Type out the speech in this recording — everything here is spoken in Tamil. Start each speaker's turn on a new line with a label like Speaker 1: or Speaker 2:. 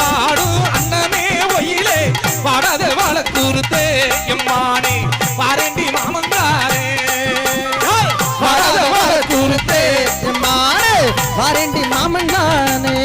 Speaker 1: அலோலம் பாடும் அன்னமே ஒயிலே பாடாத வாழக்கூறுத்தே எம்மானே பாரண்டி மாமந்தாரே. பாடாத வாழக்கூறுத்தே
Speaker 2: எம்மானே வாரேண்டி
Speaker 1: மாமந்தானே.